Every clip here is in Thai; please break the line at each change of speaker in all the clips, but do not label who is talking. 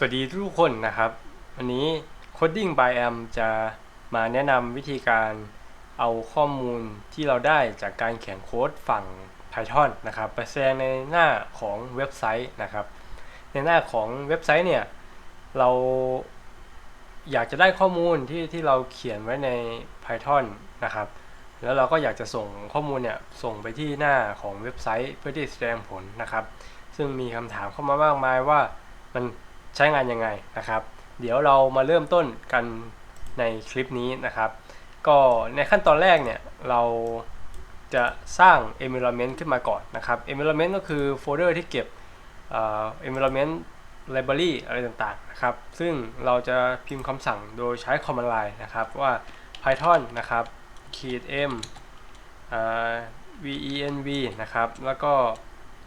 สวัสดีทุกคนนะครับ วันนี้ Coding by Am จะมาแนะนำวิธีการเอาข้อมูลที่เราได้จากการเขียนโค้ดฝั่ง Python นะครับไปแสดงในหน้าของเว็บไซต์นะครับ ในหน้าของเว็บไซต์เนี่ย เราอยากจะได้ข้อมูลที่ที่เราเขียนไว้ใน Python นะครับ แล้วเราก็อยากจะส่งข้อมูลเนี่ยส่งไปที่หน้าของเว็บไซต์เพื่อที่แสดงผลนะครับ ซึ่งมีคำถามเข้ามามากมายว่ามัน ใช้งานยังไงนะครับ เดี๋ยวเรามาเริ่มต้นกันในคลิปนี้นะครับ ก็ในขั้นตอนแรกเนี่ยเราจะสร้าง environment ขึ้นมาก่อนนะครับ environment ก็คือโฟลเดอร์ที่เก็บเอ่อ environment library อะไรต่างๆนะครับ ซึ่งเราจะพิมพ์คำสั่งโดยใช้ command line นะครับว่า python นะครับขีด m venv นะครับ แล้วก็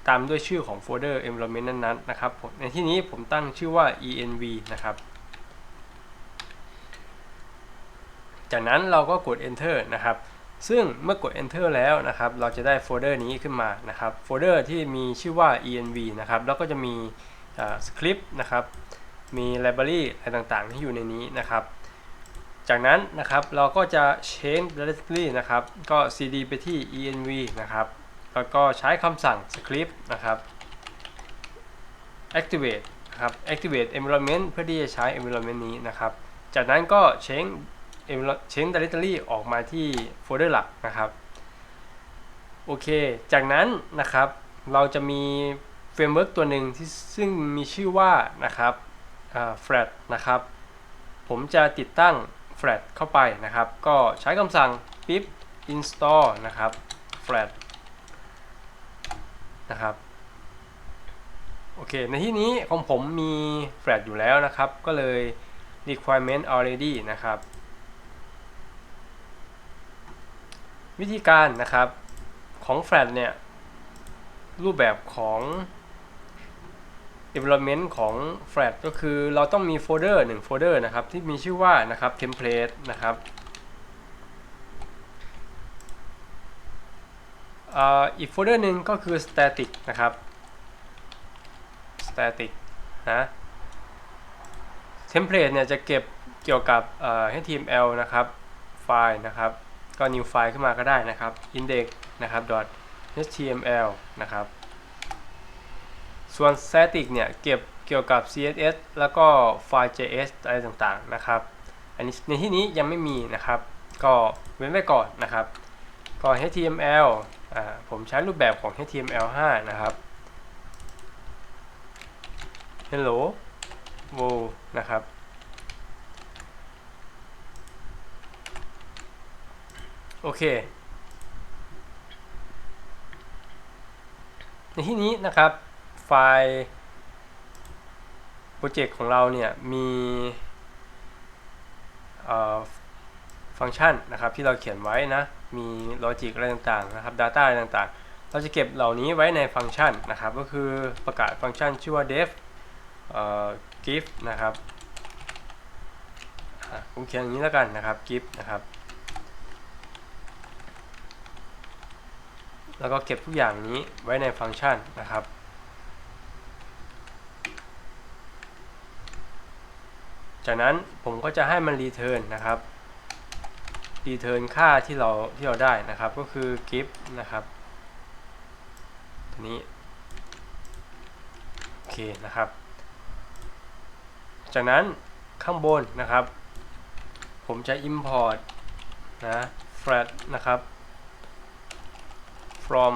ตามด้วยชื่อของโฟลเดอร์ environment นั้นๆนะครับผมในที่นี้ผมตั้งชื่อว่า env นะครับ จากนั้นเราก็กด enter นะครับ ซึ่งเมื่อกด enter แล้วนะครับ เราจะได้โฟลเดอร์นี้ขึ้นมานะครับโฟลเดอร์ที่มีชื่อว่า env นะครับ แล้วก็จะมีสคริปต์นะครับ มี library อะไรต่างๆ ที่อยู่ในนี้นะครับจากนั้นนะครับเราก็จะ change directory นะครับ ก็ cd ไปที่ env นะครับ แล้วก็ใช้คำสั่ง script นะครับ activate นะครับ activate environment เพื่อที่จะใช้ environment นี้นะครับ จากนั้นก็ change change directory ออกมาที่โฟลเดอร์หลักนะครับ โอเค จากนั้นนะครับ เราจะมีเฟรมเวิร์กตัวหนึ่งที่ซึ่งมีชื่อว่านะครับ flat นะครับ ผมจะติดตั้ง flat เข้าไปนะครับ ก็ใช้คำสั่ง pip install นะครับ flat นะครับโอเค ในที่นี้ของผมมี flat อยู่แล้วนะครับ ก็เลย requirement already นะครับ วิธีการนะครับของ flat เนี่ย รูปแบบของ development ของ flat ก็คือเราต้องมีโฟลเดอร์หนึ่งโฟลเดอร์นะครับ ที่มีชื่อว่านะครับ template นะครับ อีกโฟลเดอร์หนึ่งก็คือ static นะครับ static นะ template เนี่ยจะเก็บเกี่ยวกับ html นะครับไฟล์นะครับ ก็ new ไฟล์ขึ้นมาก็ได้นะครับ index นะครับ html นะครับ ส่วน static เนี่ยเก็บเกี่ยวกับ css แล้วก็ไฟล์ js อะไรต่างๆนะครับ อันนี้ในที่นี้ยังไม่มีนะครับ ก็เว้นไว้ก่อนนะครับ ก็ html ผมใช้รูปแบบของ html5 นะครับ hello world นะครับ โอเค ในที่นี้นะครับ ไฟล์โปรเจกต์ของเราเนี่ยมี ฟังก์ชันนะครับที่เราเขียนไว้นะมีลอจิกอะไรต่างๆนะครับ Data อะไรต่างๆ เราจะเก็บเหล่านี้ไว้ในฟังก์ชันนะครับ ก็คือประกาศฟังก์ชันชื่อว่า def give นะครับผมเขียนอย่างนี้แล้วกันนะครับ give นะครับ แล้วก็เก็บทุกอย่างนี้ไว้ในฟังก์ชันนะครับจากนั้นผมก็จะให้มันรีเทิร์นนะครับ รีเทิร์นค่าที่เราที่เราได้นะครับก็คือ give นะครับตัวนี้โอเคนะครับ จากนั้นข้างบนนะครับ ผมจะ import นะ flat นะครับ from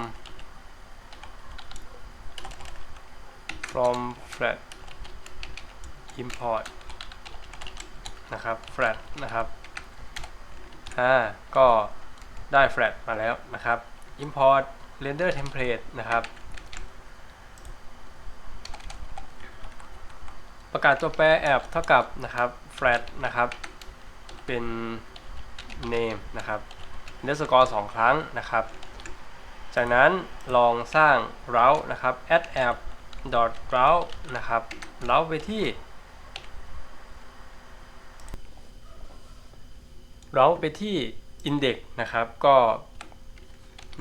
from flat import นะครับ flat นะครับ่าก็ได้ flat มาแล้วนะครับ import render template นะครับ ประกาศตัวแปรแอบเท่ากับนะครับ flat นะครับ เป็น name นะครับ underscore สองครั้งนะครับ จากนั้นลองสร้าง route นะครับ add app dot route นะครับ route ไปที่ route ไปที่ index นะครับก็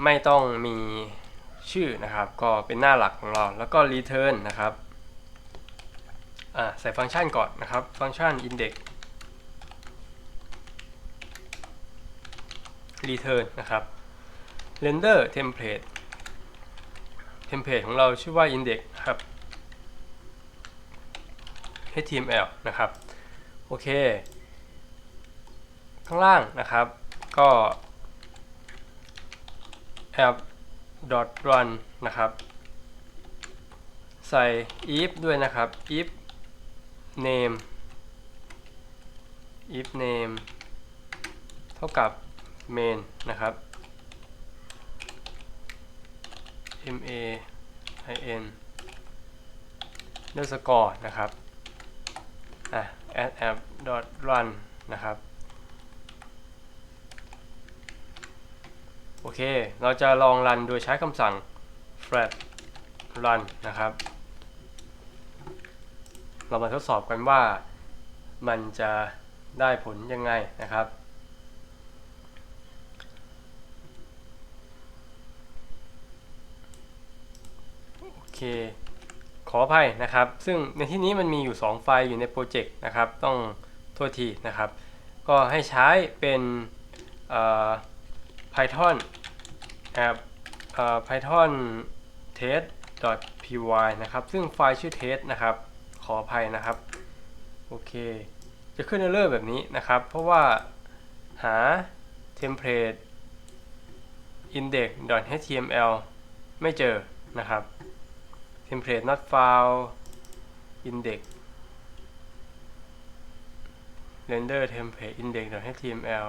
ไม่ต้องมีชื่อนะครับ ก็เป็นหน้าหลักของเราแล้วก็ return นะครับอ่าใส่ฟังก์ชันก่อนนะครับ ฟังก์ชัน index return นะครับ render template template ของเราชื่อว่า index ครับ html นะครับ โอเค ข้างล่างนะครับก็ app dot run นะครับ ใส่ if ด้วยนะครับ if name if name เท่ากับ main นะครับ m a i n เลือกสกอร์นะครับอะ add app dot run นะครับ โอเค เราจะลองรันโดยใช้คำสั่ง flat run นะครับ เรามาทดสอบกันว่ามันจะได้ผลยังไงนะครับ โอเค ขออภัยนะครับ ซึ่งในที่นี้มันมีอยู่ 2 ไฟล์อยู่ในโปรเจกต์นะครับ ต้องโทษทีนะครับ ก็ให้ใช้เป็นเอ่อ Python app เอ่อ Python test py นะครับ ซึ่งไฟล์ชื่อ test นะครับ ขออภัยนะครับ โอเค จะขึ้นเรอร์แบบนี้นะครับ เพราะว่าหา template index html ไม่เจอนะครับ template not found index render template index html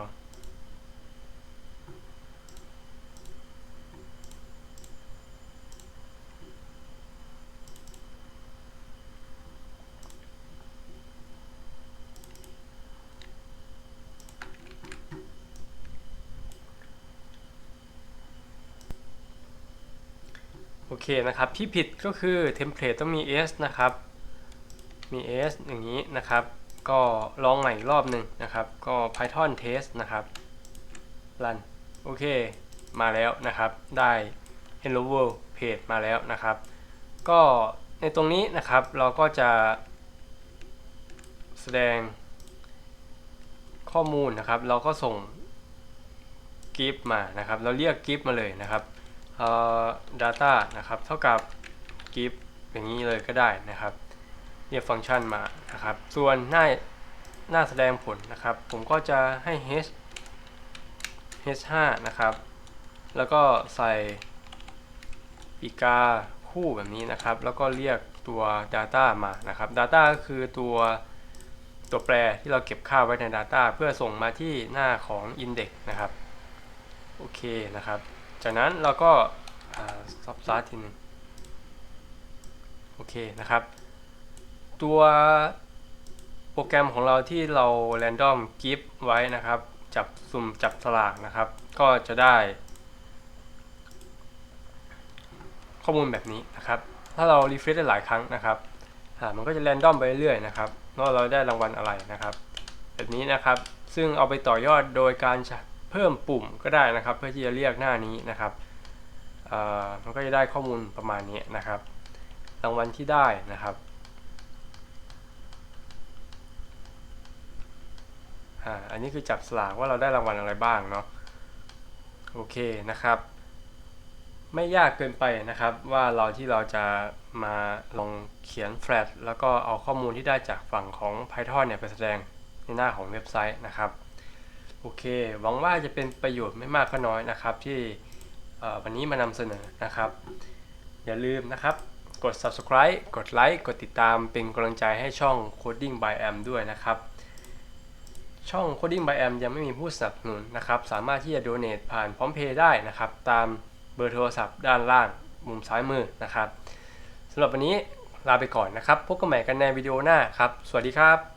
เคนะครับ ที่ผิดก็คือเทมเพลตต้องมี s นะครับ มี s อย่างนี้นะครับ ก็ลองใหม่อีกรอบหนึ่งนะครับ ก็ python test นะครับ run โอเค มาแล้วนะครับ ได้ hello world page มาแล้วนะครับ ก็ในตรงนี้นะครับ เราก็จะ แสดงข้อมูลนะครับ เราก็ส่ง gif มานะครับ เราเรียก gif มาเลยนะครับ เอ่อ data นะครับ เท่ากับ give อย่างนี้เลยก็ได้นะครับ เรียกฟังก์ชันมานะครับ ส่วนหน้าหน้าแสดงผลนะครับ ผมก็จะให้ h h5 นะครับ แล้วก็ใส่ปีกาคู่แบบนี้นะครับ แล้วก็เรียกตัว data มานะครับ data ก็คือตัวตัวแปรที่เราเก็บค่าไว้ใน data เพื่อส่งมาที่หน้าของ index นะครับ โอเคนะครับ จากนั้นเราก็ซับซาร์ทีนึงโอเคนะครับ ตัวโปรแกรมของเราที่เรา random give ไว้นะครับ จับสุ่มจับสลากนะครับ ก็จะได้ ข้อมูลแบบนี้นะครับ ถ้าเรา refresh ได้หลายครั้งนะครับมันก็จะ random ไปเรื่อยๆนะครับว่าเราได้รางวัลอะไรนะครับ แบบนี้นะครับซึ่งเอาไปต่อยอดโดยการ เพิ่มปุ่มก็ได้นะครับ เพื่อที่จะเรียกหน้านี้นะครับมันก็จะได้ข้อมูลประมาณนี้นะครับ รางวัลที่ได้นะครับอันนี้คือจับสลากว่าเราได้รางวัลอะไรบ้างเนาะโอเคนะครับ ไม่ยากเกินไปนะครับ ว่าเราที่เราจะมาลองเขียนแฟลชแล้วก็เอาข้อมูลที่ได้จากฝั่งของ Python เนี่ยไปแสดงในหน้าของเว็บไซต์นะครับ โอเค หวังว่าจะเป็นประโยชน์ไม่มากก็น้อยนะครับ ที่วันนี้มานำเสนอนะครับ อย่าลืมนะครับ กด subscribe กดไลค์กดติดตามเป็นกำลังใจให้ช่อง Coding by Am ด้วยนะครับ ช่อง Coding by Am ยังไม่มีผู้สนับสนุนนะครับ สามารถที่จะ donate ผ่านพร้อมเพย์ได้นะครับ ตามเบอร์โทรศัพท์ด้านล่างมุมซ้ายมือนะครับสำหรับวันนี้ลาไปก่อนนะครับ พบกันใหม่กันในวิดีโอหน้าครับ สวัสดีครับ